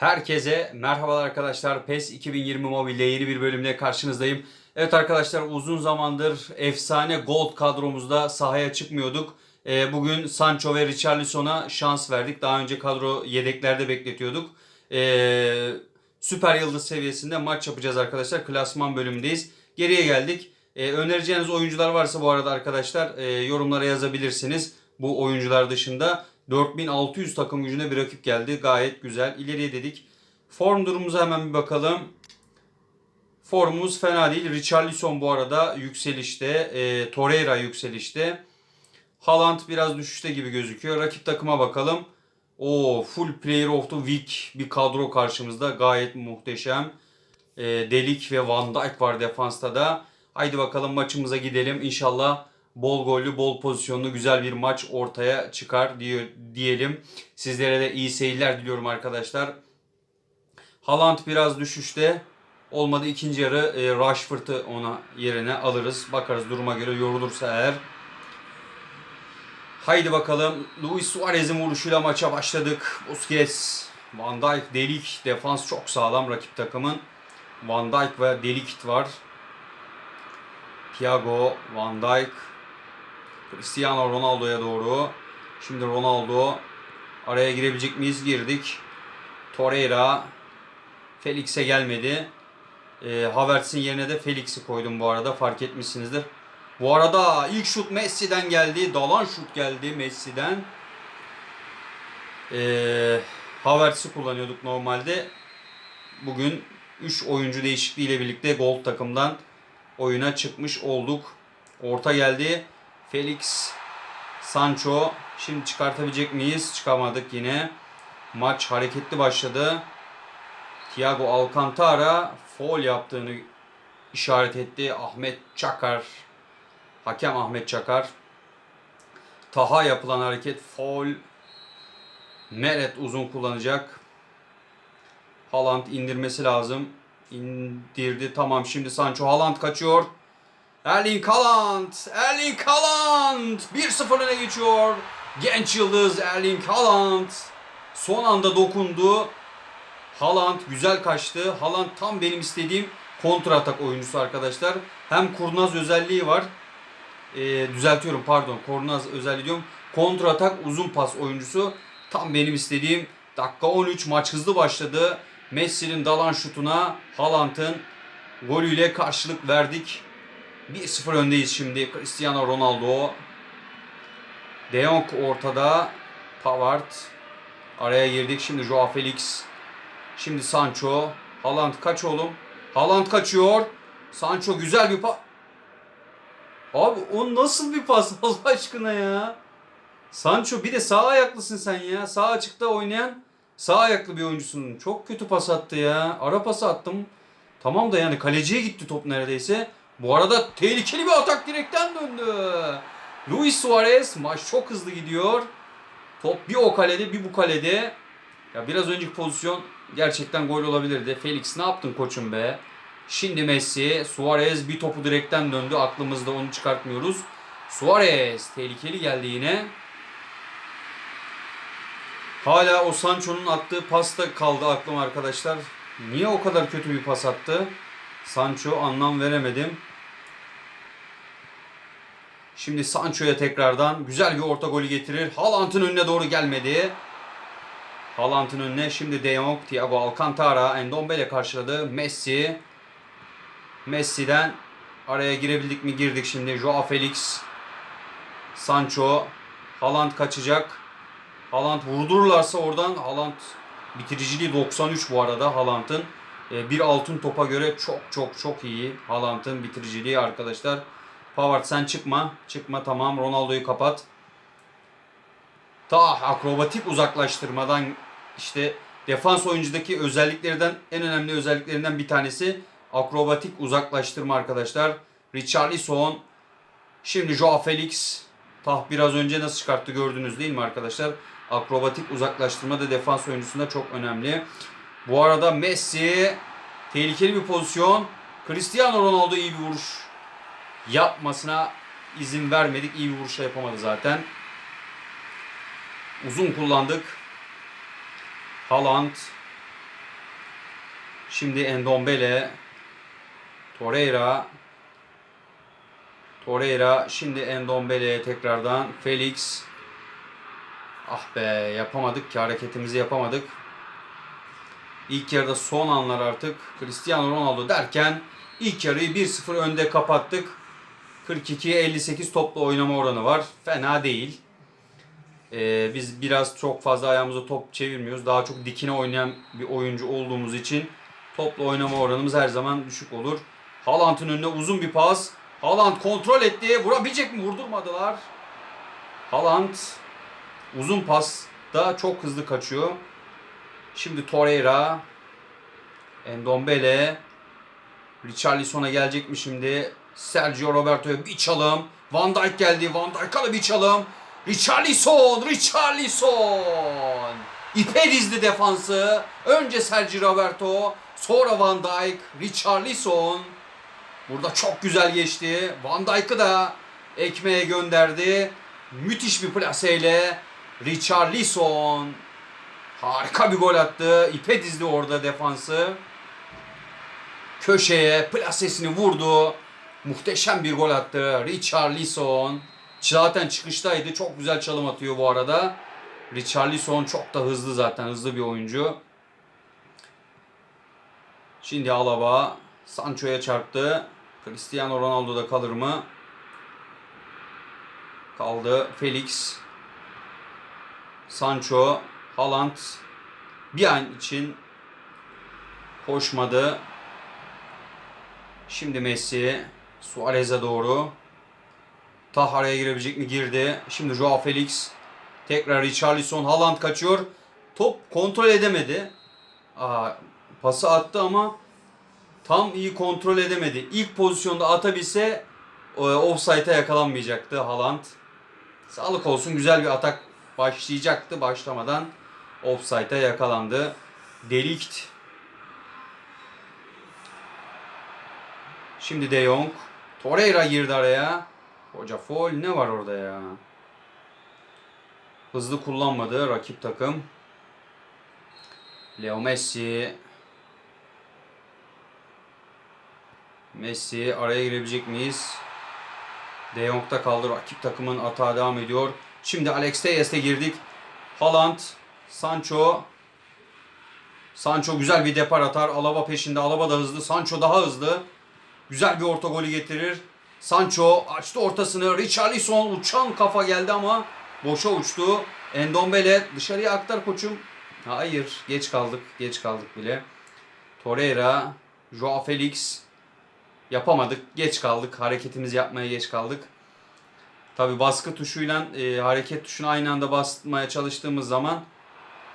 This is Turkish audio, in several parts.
Herkese merhabalar arkadaşlar. PES 2020 Mobile'de yeni bir bölümle karşınızdayım. Evet arkadaşlar uzun zamandır efsane Gold kadromuzda sahaya çıkmıyorduk. Ee, bugün Sancho ve Richarlison'a şans verdik. Daha önce kadro yedeklerde bekletiyorduk. Ee, süper yıldız seviyesinde maç yapacağız arkadaşlar. Klasman bölümündeyiz. Geriye geldik. Ee, önereceğiniz oyuncular varsa bu arada arkadaşlar e, yorumlara yazabilirsiniz. Bu oyuncular dışında 4600 takım gücüne bir rakip geldi. Gayet güzel. İleriye dedik. Form durumumuza hemen bir bakalım. Formumuz fena değil. Richarlison bu arada yükselişte. E, Torreira yükselişte. Haaland biraz düşüşte gibi gözüküyor. Rakip takıma bakalım. O full player of the week bir kadro karşımızda. Gayet muhteşem. E, Delik ve Van Dijk var defansta da. Haydi bakalım maçımıza gidelim. İnşallah bol gollü, bol pozisyonlu güzel bir maç ortaya çıkar diyor, diyelim. Sizlere de iyi seyirler diliyorum arkadaşlar. Haaland biraz düşüşte. Olmadı ikinci yarı e, Rashford'ı ona yerine alırız. Bakarız duruma göre yorulursa eğer. Haydi bakalım. Luis Suarez'in vuruşuyla maça başladık. Busquets, Van Dijk, Delik. Defans çok sağlam rakip takımın. Van Dijk ve Delik var. Thiago, Van Dijk, Cristiano Ronaldo'ya doğru. Şimdi Ronaldo araya girebilecek miyiz? Girdik. Torreira Felix'e gelmedi. E, Havertz'in yerine de Felix'i koydum bu arada. Fark etmişsinizdir. Bu arada ilk şut Messi'den geldi. Dalan şut geldi Messi'den. E, Havertz'i kullanıyorduk normalde. Bugün 3 oyuncu değişikliğiyle birlikte Gold takımdan oyuna çıkmış olduk. Orta geldi. Felix, Sancho. Şimdi çıkartabilecek miyiz? Çıkamadık yine. Maç hareketli başladı. Thiago Alcantara foul yaptığını işaret etti. Ahmet Çakar. Hakem Ahmet Çakar. Taha yapılan hareket foul. Meret uzun kullanacak. Haaland indirmesi lazım. İndirdi. Tamam şimdi Sancho Haaland kaçıyor. Erling Haaland. Erling Haaland. 1-0 öne geçiyor. Genç yıldız Erling Haaland. Son anda dokundu. Haaland güzel kaçtı. Haaland tam benim istediğim kontra atak oyuncusu arkadaşlar. Hem kurnaz özelliği var. Ee, düzeltiyorum pardon. Kurnaz özelliği diyorum. Kontra atak uzun pas oyuncusu. Tam benim istediğim. Dakika 13 maç hızlı başladı. Messi'nin dalan şutuna Haaland'ın golüyle karşılık verdik. 1-0 öndeyiz şimdi. Cristiano Ronaldo. De Jong ortada. Pavard. Araya girdik. Şimdi Joao Felix. Şimdi Sancho. Haaland kaç oğlum? Haaland kaçıyor. Sancho güzel bir pas. Abi o nasıl bir pas Allah aşkına ya? Sancho bir de sağ ayaklısın sen ya. Sağ açıkta oynayan sağ ayaklı bir oyuncusun. Çok kötü pas attı ya. Ara pası attım. Tamam da yani kaleciye gitti top neredeyse. Bu arada tehlikeli bir atak direkten döndü. Luis Suarez maç çok hızlı gidiyor. Top bir o kalede bir bu kalede. Ya biraz önceki pozisyon gerçekten gol olabilirdi. Felix ne yaptın koçum be? Şimdi Messi, Suarez bir topu direkten döndü. Aklımızda onu çıkartmıyoruz. Suarez tehlikeli geldi yine. Hala o Sancho'nun attığı pasta kaldı aklım arkadaşlar. Niye o kadar kötü bir pas attı? Sancho anlam veremedim. Şimdi Sancho'ya tekrardan güzel bir orta golü getirir. Haaland'ın önüne doğru gelmedi. Haaland'ın önüne şimdi De Jong, Thiago Alcantara, Endombele karşıladı. Messi. Messi'den araya girebildik mi girdik şimdi. Joao Felix. Sancho. Haaland kaçacak. Haaland vurdururlarsa oradan Haaland bitiriciliği 93 bu arada Haaland'ın. Ee, bir altın topa göre çok çok çok iyi Haaland'ın bitiriciliği arkadaşlar. Pavard sen çıkma. Çıkma tamam. Ronaldo'yu kapat. Ta akrobatik uzaklaştırmadan işte defans oyuncudaki özelliklerden en önemli özelliklerinden bir tanesi akrobatik uzaklaştırma arkadaşlar. Richarlison şimdi Joao Felix Tah biraz önce nasıl çıkarttı gördünüz değil mi arkadaşlar? Akrobatik uzaklaştırma da defans oyuncusunda çok önemli. Bu arada Messi tehlikeli bir pozisyon. Cristiano Ronaldo iyi bir vuruş yapmasına izin vermedik. İyi bir vuruş da yapamadı zaten. Uzun kullandık. Haaland. Şimdi Endombele. Torreira. Torreira. Şimdi Endombele'ye tekrardan. Felix. Ah be yapamadık ki hareketimizi yapamadık. İlk yarıda son anlar artık Cristiano Ronaldo derken ilk yarıyı 1-0 önde kapattık. 42'ye 58 toplu oynama oranı var. Fena değil. Ee, biz biraz çok fazla ayağımıza top çevirmiyoruz. Daha çok dikine oynayan bir oyuncu olduğumuz için toplu oynama oranımız her zaman düşük olur. Haaland'ın önüne uzun bir pas. Haaland kontrol etti. Vurabilecek mi? Vurdurmadılar. Haaland uzun pas da çok hızlı kaçıyor. Şimdi Torreira, Endombele, Richarlison'a gelecek mi şimdi? Sergio Roberto'ya bir çalım. Van Dijk geldi. Van Dijk'a da bir çalım. Richarlison, Richarlison. İpe dizdi defansı. Önce Sergio Roberto, sonra Van Dijk, Richarlison. Burada çok güzel geçti. Van Dijk'ı da ekmeğe gönderdi. Müthiş bir plaseyle Richarlison harika bir gol attı. İpe dizdi orada defansı. Köşeye plasesini vurdu. Muhteşem bir gol attı. Richarlison. Zaten çıkıştaydı. Çok güzel çalım atıyor bu arada. Richarlison çok da hızlı zaten. Hızlı bir oyuncu. Şimdi Alaba Sancho'ya çarptı. Cristiano Ronaldo da kalır mı? Kaldı. Felix. Sancho. Haaland bir an için koşmadı. Şimdi Messi Suarez'e doğru. Tah araya girebilecek mi? Girdi. Şimdi Joao Felix. Tekrar Richarlison. Haaland kaçıyor. Top kontrol edemedi. Aa, pası attı ama tam iyi kontrol edemedi. İlk pozisyonda atabilse e, offside'a yakalanmayacaktı Haaland. Sağlık olsun güzel bir atak başlayacaktı başlamadan offside'a yakalandı. Delikt. Şimdi De Jong. Torreira girdi araya. Hoca foul ne var orada ya? Hızlı kullanmadı rakip takım. Leo Messi. Messi araya girebilecek miyiz? De Jong'da kaldı. Rakip takımın atağı devam ediyor. Şimdi Alex Teyes'e girdik. Haaland, Sancho. Sancho güzel bir depar atar. Alaba peşinde. Alaba da hızlı. Sancho daha hızlı. Güzel bir orta golü getirir. Sancho açtı ortasını. Richarlison uçan kafa geldi ama boşa uçtu. Endombele dışarıya aktar koçum. Hayır. Geç kaldık. Geç kaldık bile. Torreira. Joao Felix. Yapamadık. Geç kaldık. Hareketimizi yapmaya geç kaldık. Tabi baskı tuşuyla e, hareket tuşunu aynı anda basmaya çalıştığımız zaman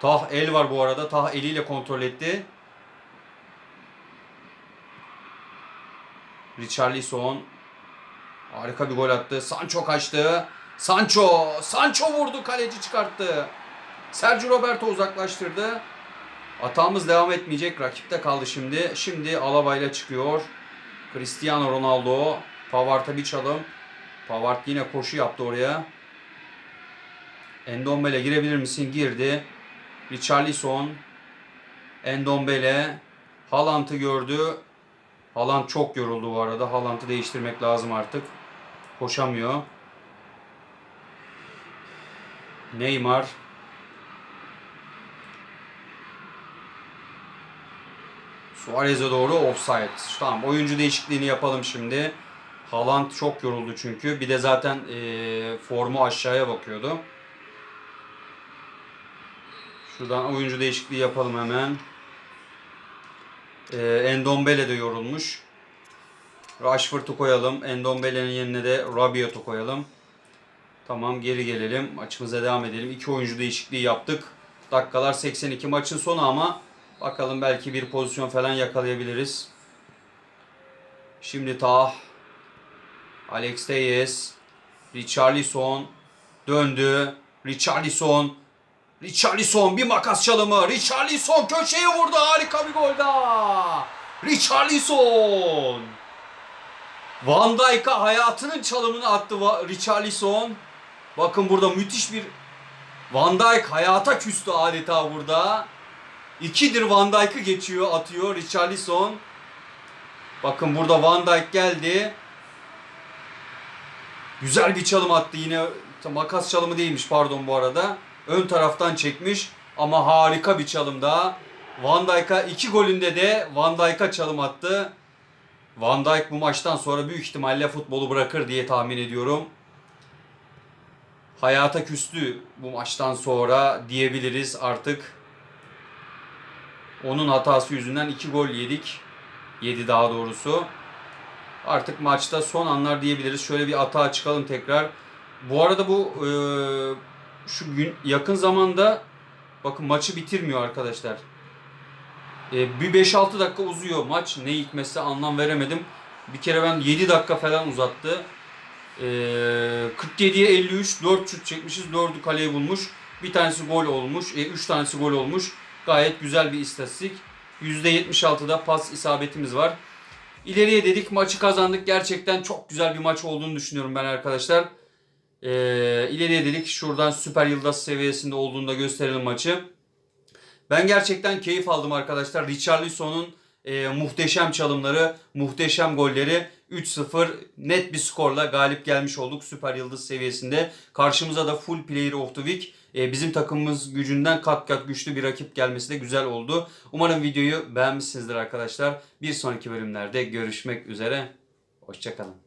Tah el var bu arada. Tah eliyle kontrol etti. Richarlison harika bir gol attı. Sancho kaçtı. Sancho, Sancho vurdu, kaleci çıkarttı. Sergio Roberto uzaklaştırdı. Atağımız devam etmeyecek. Rakipte kaldı şimdi. Şimdi Alaba ile çıkıyor. Cristiano Ronaldo. Pavard'a bir çalım. Pavard yine koşu yaptı oraya. Endombele girebilir misin? Girdi. Richarlison. Endombele. Haaland'ı gördü. Haaland çok yoruldu bu arada. Haaland'ı değiştirmek lazım artık. Koşamıyor. Neymar. Suarez'e doğru offside. Tamam oyuncu değişikliğini yapalım şimdi. Haaland çok yoruldu çünkü. Bir de zaten e, formu aşağıya bakıyordu. Şuradan oyuncu değişikliği yapalım hemen. E, Endombele de yorulmuş. Rashford'u koyalım. Endombele'nin yerine de Rabiot'u koyalım. Tamam geri gelelim. Maçımıza devam edelim. İki oyuncu değişikliği yaptık. Dakikalar 82 maçın sonu ama bakalım belki bir pozisyon falan yakalayabiliriz. Şimdi Tah Alex Teyes, Richarlison döndü. Richarlison, Richarlison bir makas çalımı. Richarlison köşeye vurdu. Harika bir gol daha. Richarlison. Van Dijk'a hayatının çalımını attı Richarlison. Bakın burada müthiş bir Van Dijk hayata küstü adeta burada. İkidir Van Dijk'ı geçiyor, atıyor Richarlison. Bakın burada Van Dijk geldi. Güzel bir çalım attı yine. Makas çalımı değilmiş pardon bu arada. Ön taraftan çekmiş ama harika bir çalım daha. Van Dijk'a iki golünde de Van Dijk'a çalım attı. Van Dijk bu maçtan sonra büyük ihtimalle futbolu bırakır diye tahmin ediyorum. Hayata küstü bu maçtan sonra diyebiliriz artık. Onun hatası yüzünden iki gol yedik. Yedi daha doğrusu. Artık maçta son anlar diyebiliriz. Şöyle bir atağa çıkalım tekrar. Bu arada bu e, şu gün yakın zamanda bakın maçı bitirmiyor arkadaşlar. E, bir 5-6 dakika uzuyor maç. Ne hikmetse anlam veremedim. Bir kere ben 7 dakika falan uzattı. E, 47'ye 53 4 şut çekmişiz. 4'ü kaleye bulmuş. Bir tanesi gol olmuş. 3 tanesi gol olmuş. Gayet güzel bir istatistik. %76'da pas isabetimiz var. İleriye dedik maçı kazandık. Gerçekten çok güzel bir maç olduğunu düşünüyorum ben arkadaşlar. Ee, ileriye dedik şuradan süper yıldız seviyesinde olduğunu da gösterelim maçı. Ben gerçekten keyif aldım arkadaşlar. Richarlison'un e, muhteşem çalımları, muhteşem golleri 3-0 net bir skorla galip gelmiş olduk süper yıldız seviyesinde. Karşımıza da full player of the week e, bizim takımımız gücünden kat kat güçlü bir rakip gelmesi de güzel oldu. Umarım videoyu beğenmişsinizdir arkadaşlar. Bir sonraki bölümlerde görüşmek üzere. Hoşçakalın.